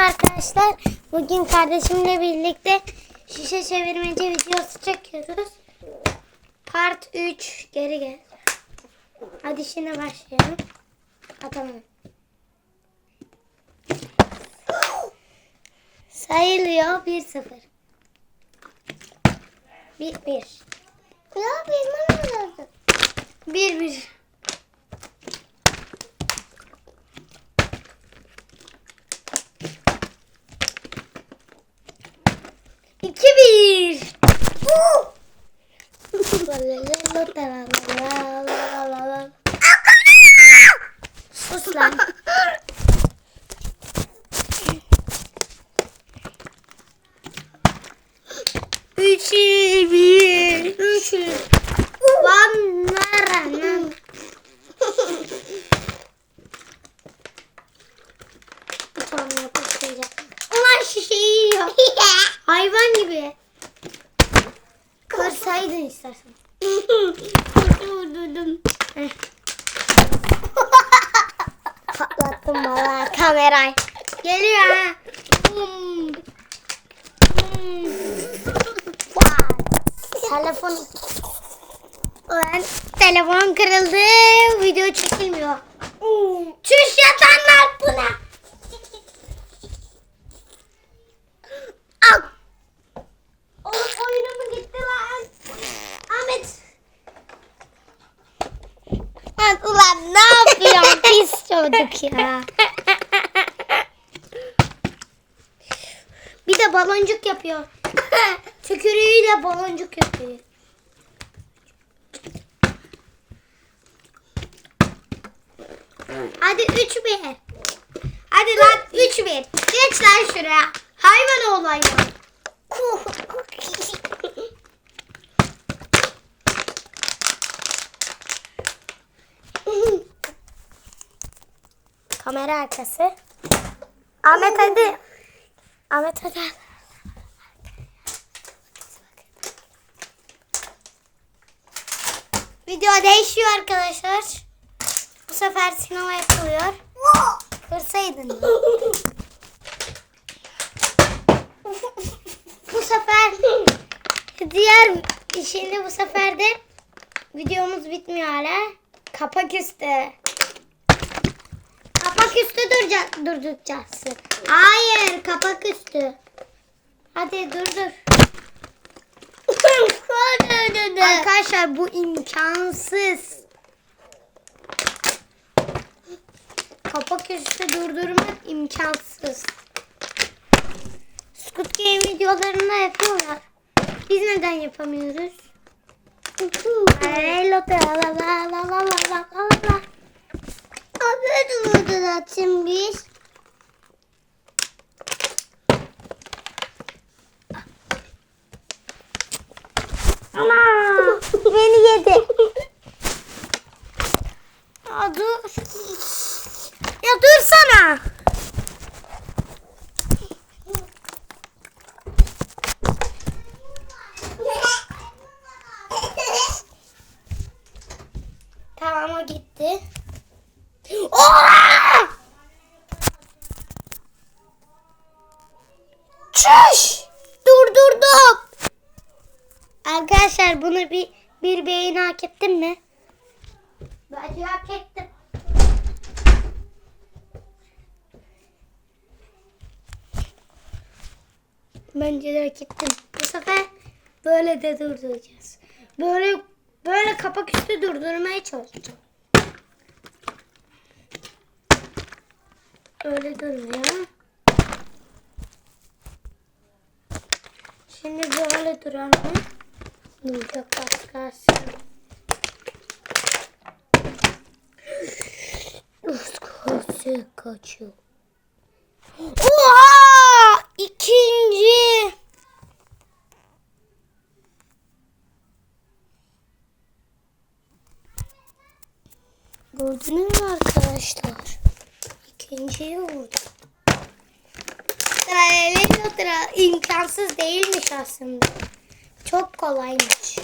Merhaba arkadaşlar. Bugün kardeşimle birlikte şişe çevirmeci videosu çekiyoruz. Part 3 geri gel. Hadi şimdi başlayalım. Atalım. Sayılıyor 1-0. 1-1. Ya 1-1. 1-1. İki bir. Sus lan. Üç bir. Üç bir. Lan nara lan. Tamam yapıştıracağım. Ulan şişeyi yiyor. Hayvan gibi. Kırsaydın istersen. Durdurdum. Patlattım valla kamerayı. Geliyor ha. Bum. Vay. Telefon. Ulan telefon kırıldı. Video çekilmiyor. Çüş yatanlar buna. Al. O oyunum gitti lan. Ahmet. Lan ulan ne yapıyorsun çocuk ya. Bir de baloncuk yapıyor. Tükürüğüyle baloncuk yapıyor. Hadi 3 bir. Hadi lan 3 bir. Geç lan şuraya. Hayvan ol hayvan. Kamera arkası. Ahmet hadi. Ahmet hadi. Video değişiyor arkadaşlar. Bu sefer sinema yapılıyor. Kırsaydın. bu sefer diğer şimdi bu sefer de videomuz bitmiyor hala. Kapak üstü. Kapak üstü duracak, durduracaksın. Hayır kapak üstü. Hadi dur dur. Arkadaşlar bu imkansız. Kapak üstü durdurmak imkansız. Squid Game videolarında yapıyorlar. Biz neden yapamıyoruz? Hello la la la la la la Anlatım bir Çüş! Durdurdum. Arkadaşlar bunu bir bir beğeni hak ettim mi? Bence hak ettim. Bence de hak ettim. Bu sefer böyle de durduracağız. Böyle böyle kapak üstü durdurmaya çalışacağım. Öyle durmuyor. Şimdi böyle duralım. Burada patlarsın. Iskası kaçıyor. Oha! İkinci. Gördünüz mü arkadaşlar? İkinciye vurdum. Sıra imkansız değilmiş aslında. Çok kolaymış.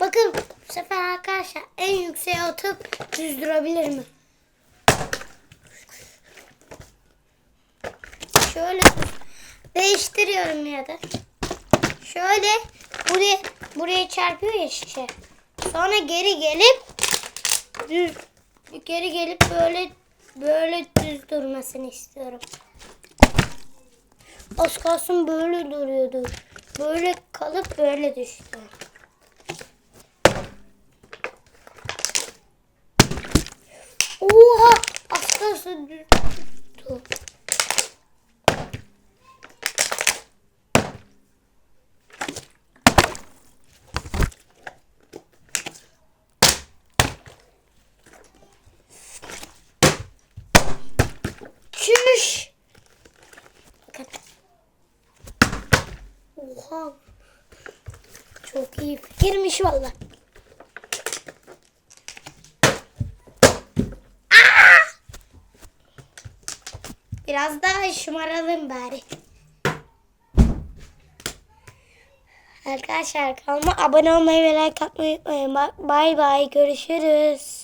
Bakın bu sefer arkadaşlar en yükseğe atıp düz durabilir mi? Şöyle değiştiriyorum ya da. Şöyle buraya buraya çarpıyor ya şişe. Sonra geri gelip düz geri gelip böyle böyle düz durmasını istiyorum. Az kalsın böyle duruyordu. Böyle kalıp böyle düştü. Oha! Az kalsın düz tuttu. Çüş! Bakın. Oha. Çok iyi fikirmiş valla. Aa! Biraz daha şımaralım bari. Arkadaşlar kanalıma abone olmayı ve like atmayı unutmayın. Bay bay görüşürüz.